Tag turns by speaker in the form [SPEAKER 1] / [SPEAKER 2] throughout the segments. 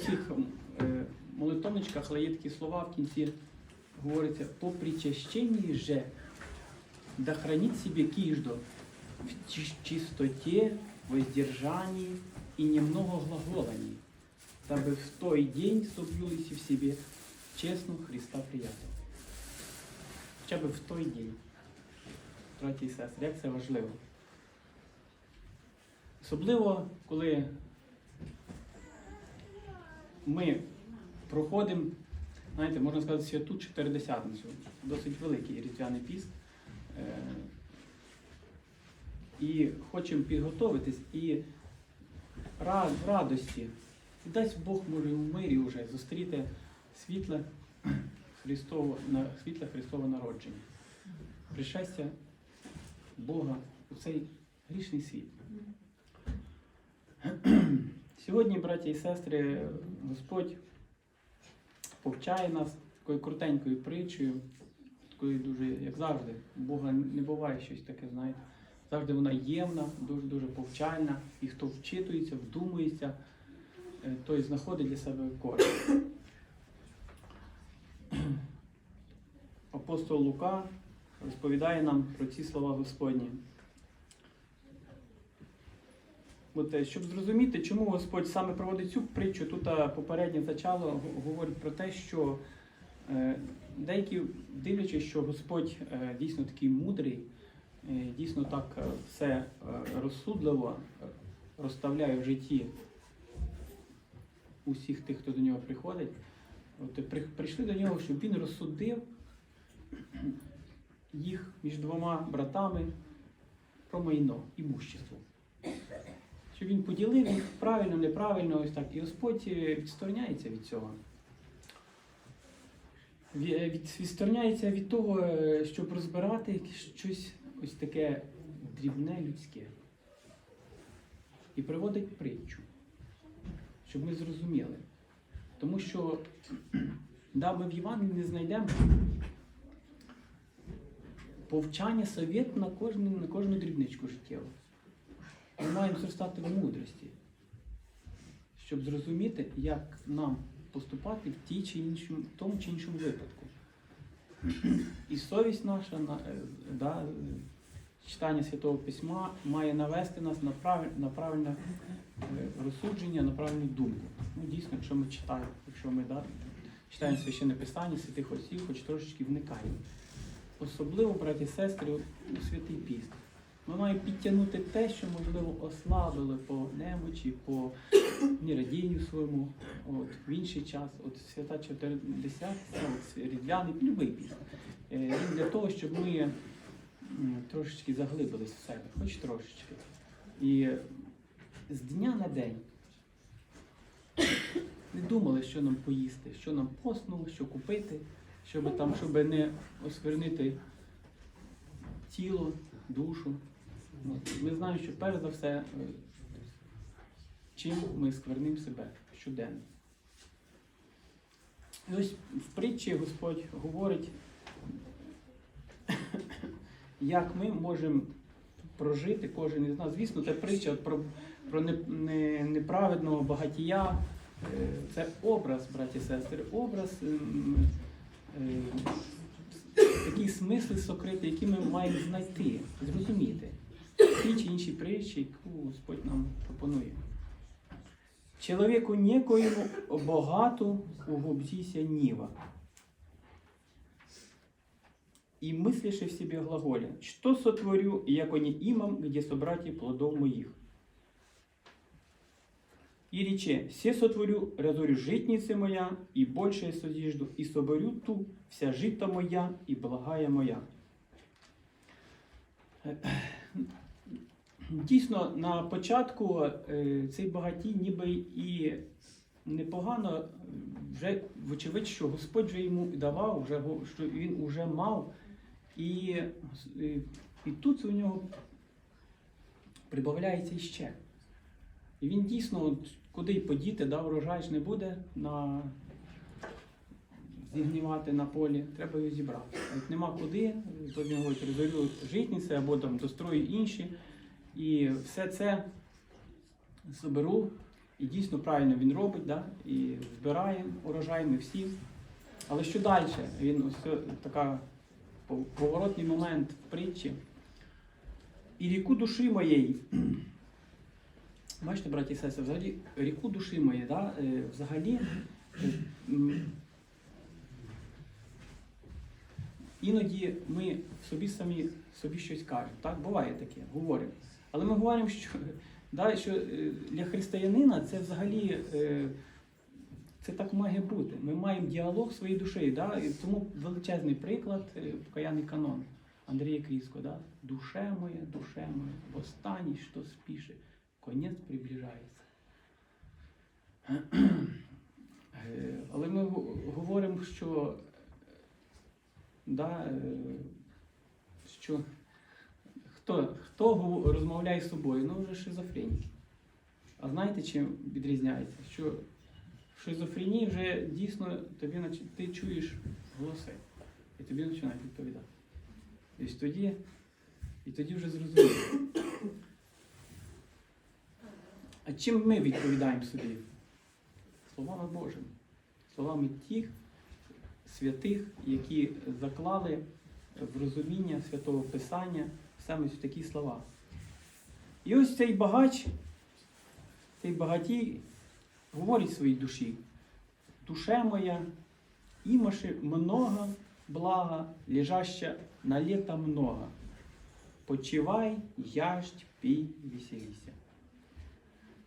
[SPEAKER 1] всіх е, молитовничках, але є такі слова в кінці говориться по причащении же, да хранит себе киждо в чи- чистоте, воздержании и немного глаголаний, дабы в той день соблюлись в себе честно Христа приятель. Хоча б в той день. Браті і сестри, як це важливо. Особливо, коли ми проходимо, знаєте, можна сказати, святу чотиридесятницю, досить великий різдвяний піст. Е, І хочемо підготовитись і в радості. І дасть Бог може в мирі вже зустріти світле Христово, світле Христове народження. Пришестя Бога у цей грішний світ. Сьогодні, браті і сестри, Господь повчає нас такою крутенькою притчею, такою дуже, як завжди, у Бога не буває щось таке, знаєте. Завжди вона ємна, дуже дуже повчальна, і хто вчитується, вдумується, е, той знаходить для себе користь. Апостол Лука розповідає нам про ці слова Господні. От, е, щоб зрозуміти, чому Господь саме проводить цю притчу, тут е, попереднє зачало говорить про те, що е, деякі, дивлячись, що Господь дійсно такий мудрий, дійсно так все розсудливо розставляє в житті усіх тих, хто до нього приходить, от, при- прийшли до нього, щоб він розсудив їх між двома братами про майно, імущество. Щоб він поділив їх правильно, неправильно, ось так. І Господь е, відстороняється від цього. Е, Від, відстороняється від того, е, щоб розбирати щось ось таке дрібне людське. І приводить притчу, щоб ми зрозуміли. Тому що да, ми в Євангелії не знайдемо повчання совет на кожну, на кожну дрібничку життєву. Ми маємо зростати в мудрості, щоб зрозуміти, як нам поступати в, тій чи іншому, тому чи іншому випадку. І совість наша, е, да, читання Святого Письма має навести нас на, правиль, на правильне е, розсудження, на правильну думку. Ну, дійсно, якщо ми читаємо, якщо ми да, читаємо священне писання, святих отців, хоч трошечки вникаємо. Особливо, браті і сестри, у святий піст. Ми маємо підтягнути те, що, можливо, ослабили по немочі, по нерадінню своєму, от, в інший час, от свята 40, от, різдвяний, любий піст. Е, Він для того, щоб ми трошечки заглибились в себе, хоч трошечки. І з дня на день не думали, що нам поїсти, що нам постно, що купити, щоб там, щоб не осквернити тіло, душу. Ми знаємо, що перш за все, е, чим ми сквернимо себе щоденно. І ось в притчі Господь говорить, як ми можемо прожити кожен із нас. Звісно, це притча про, про не, не, неправедного багатія. Е, Це образ, браті і сестри, образ, ем, е, такі смисли сокрити, які ми маємо знайти, зрозуміти. Ті чи інші притчі, яку Господь нам пропонує. Чоловіку некоєму богату угубзися ніва. И мысляши в себе глаголя, что сотворю, яко не имам, где собрати плодов моих. И рече, все сотворю, разорю житницы моя, и большее созижду, и соберу ту, вся жита моя, и благая моя. Дійсно, на початку е, цей багатій ніби і непогано, е, вже вочевидь, що Господь вже йому давав, вже, що він вже мав, і, і, і тут у нього прибавляється іще. І він дійсно, от, куди й подіти, да, врожай ж не буде на, зігнівати на полі, треба його зібрати. Як нема куди, то він говорить, розорю житниці або там дострою інші. І все це заберу І дійсно правильно він робить, да? і збираємо урожай ми всі. Але що далі? Він ось така поворотний момент в притчі. І ріку душі моєї. Бачите, браті і сестри, взагалі ріку душі моєї, да? е, взагалі. е, Іноді ми собі самі собі щось кажемо. Так, буває таке, говоримо. Але ми говоримо, що, да, що е, для християнина це взагалі е, це так має бути. Ми маємо діалог своєю душею. Да? І тому величезний приклад е, покаянний канон Андрія Кріського. Да? Душе моє, душе моє, останній, що спіше, конець приближається. Але ми говоримо, що, да, що хто, хто розмовляє з собою? Ну, вже шизофреніки. А знаєте, чим відрізняється? Що в шизофренії вже дійсно тобі ти чуєш голоси, і тобі починають відповідати. І тоді, і тоді вже зрозуміло. А чим ми відповідаємо собі? Словами Божими, словами тих святих, які заклали в розуміння святого Писання саме в такі слова. І ось цей багач, цей багатій говорить своїй душі. Душе моя, имаше много блага, лежаща на лето много. Почивай, яждь, пій, веселися.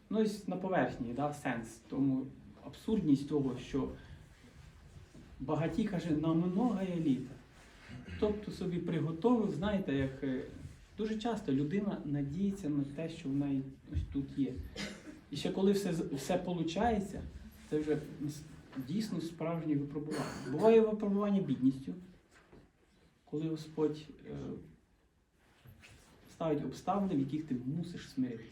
[SPEAKER 1] Ну, ось на поверхні, да, сенс, тому абсурдність того, що багаті каже, на многое літо. Тобто собі приготовив, знаєте, як е, дуже часто людина надіється на те, що в неї ось тут є. І ще коли все, все виходить, це вже дійсно справжнє випробування. Буває випробування бідністю, коли Господь е, ставить обставини, в яких ти мусиш смиритися.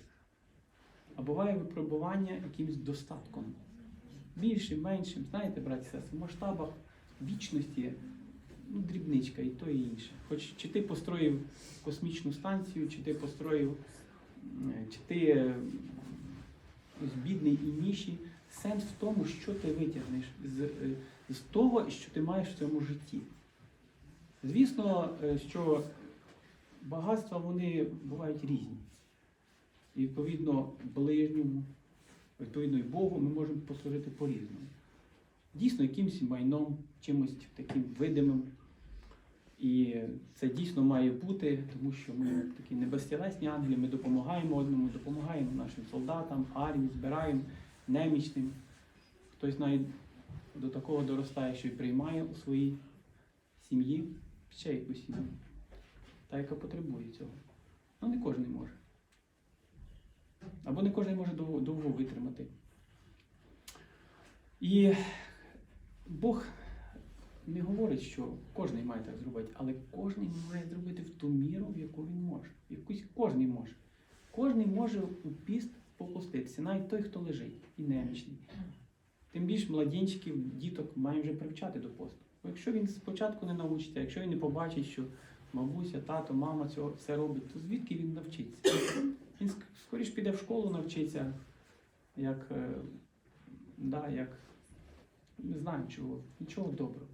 [SPEAKER 1] А буває випробування якимось достатком. Більшим, меншим, знаєте, браті сестри, в масштабах вічності ну, дрібничка і то і інше. Хоч чи ти построїв космічну станцію, чи ти построїв, чи ти е, бідний і ніші, сенс в тому, що ти витягнеш з, е, з того, що ти маєш в цьому житті. Звісно, е, що багатства вони бувають різні. І відповідно ближньому, відповідно і Богу ми можемо послужити по-різному. Дійсно, якимось майном, чимось таким видимим. І це дійсно має бути, тому що ми такі небезтілесні ангели, ми допомагаємо одному, допомагаємо нашим солдатам, армії, збираємо немічним. Хтось навіть до такого доростає, що й приймає у своїй сім'ї ще якусь сім'ю, та яка потребує цього. Ну не кожен може. Або не кожен може довго, витримати. І Бог не говорить, що кожен має так зробити, але кожен має зробити в ту міру, в яку він може. Якусь кожен може. Кожен може у піст попуститися, навіть той, хто лежить і немічний. Тим більше младенчиків, діток має вже привчати до посту. Бо якщо він спочатку не навчиться, якщо він не побачить, що бабуся, тато, мама цього все робить, то звідки він навчиться? Він скоріш піде в школу навчиться, як, е, да, як не знаю чого, нічого доброго.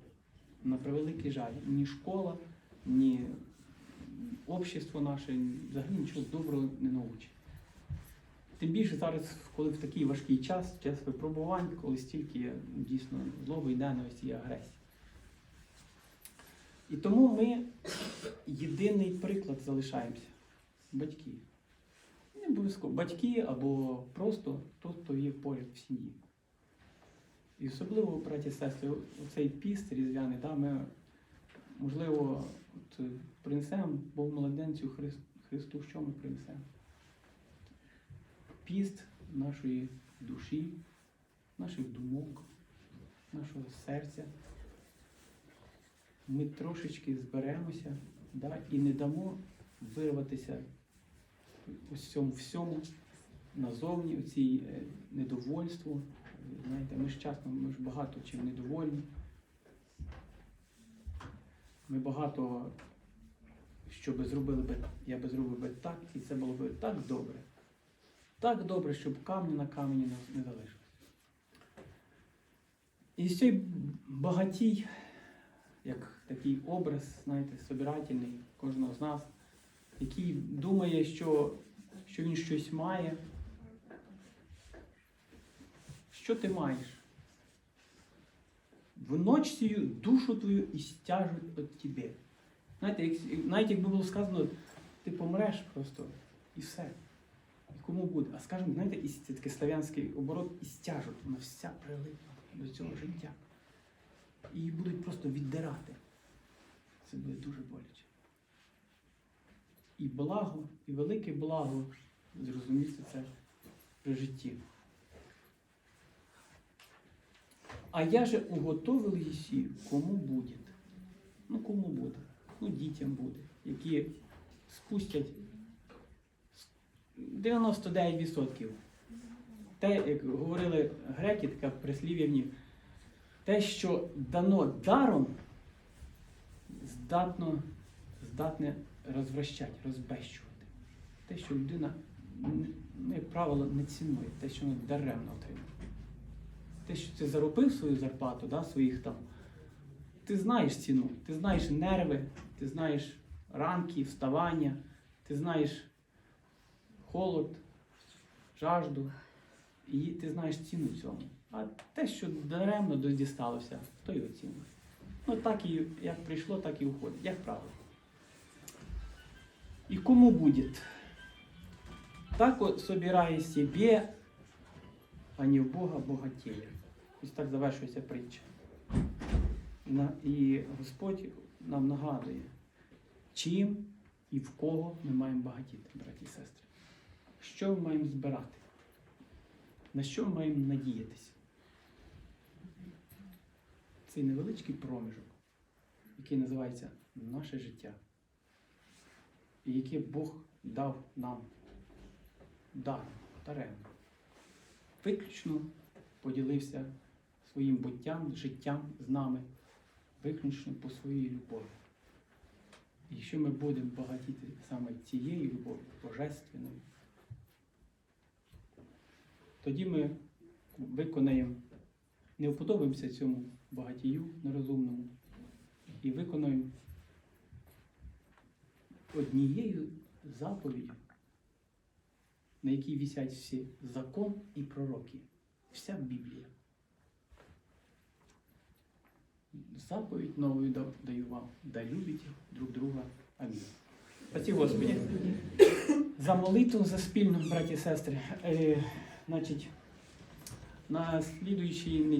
[SPEAKER 1] На превеликий жаль. Ні школа, ні общество наше взагалі нічого доброго не научить. Тим більше зараз, коли в такий важкий час, час випробувань, коли стільки дійсно злоби і ненависті і агресії. І тому ми єдиний приклад залишаємося батьки. Не обов'язково батьки або просто той, хто є поряд в сім'ї. І особливо, браті сестри, оцей піст різдвяний, да, ми, можливо, от, е, принесемо Богу младенцю Христ, Христу, що ми принесемо? Піст нашої душі, наших думок, нашого серця. Ми трошечки зберемося да, і не дамо вирватися ось цьому всьому назовні, у цій е, недовольству. Знаєте, ми ж часто ми ж багато чим недовольні. Ми багато що би зробили би, я би зробив би так, і це було би так добре. Так добре, щоб камня на камені не- не залишилось. І цей багатій, як такий образ, знаєте, собирательний кожного з нас, який думає, що, що він щось має. Що ти маєш? В сію душу твою і стяжуть від тебе. Знаєте, як, навіть якби було сказано, ти помреш просто і все. І кому буде? А скажімо, знаєте, це такий славянський оборот і стяжуть, вона вся прилипла до цього життя. І її будуть просто віддирати. Це буде дуже боляче. І благо, і велике благо зрозуміти це при житті. А я же уготовил Єсію, кому буде. Ну, кому буде? Ну, дітям буде, які спустять 99%. Те, як говорили греки, така прислів'я те, що дано даром, здатно, здатне розвращати, розбещувати. Те, що людина, ну, як правило, не цінує, те, що вона даремно отримує. Те, що ти заробив свою зарплату, да, своїх там, ти знаєш ціну, ти знаєш нерви, ти знаєш ранки, вставання, ти знаєш холод, жажду, і ти знаєш ціну цьому. А те, що даремно дісталося, то й оцінює. Ну так і як прийшло, так і уходить, як правило. І кому буде? Так от собирає себе, а не в Бога богатіє. Ось так завершується притча. І Господь нам нагадує, чим і в кого ми маємо багатіти, браті і сестри. Що ми маємо збирати? На що ми маємо надіятися? Цей невеличкий проміжок, який називається наше життя, і яке Бог дав нам даром, даремно. Виключно поділився своїм буттям, життям з нами, виключно по своїй любові. І якщо ми будемо багатіти саме цією любов'ю, божественною, тоді ми виконаємо, не вподобаємося цьому багатію нерозумному і виконаємо однією заповіддю, на якій вісять всі закон і пророки, вся Біблія. Заповідь новою даю вам, да любіть друг друга. Амінь. Паті Господі. За молитву, за спільну, браті і сестри. Е, значить, на слідуючій неділі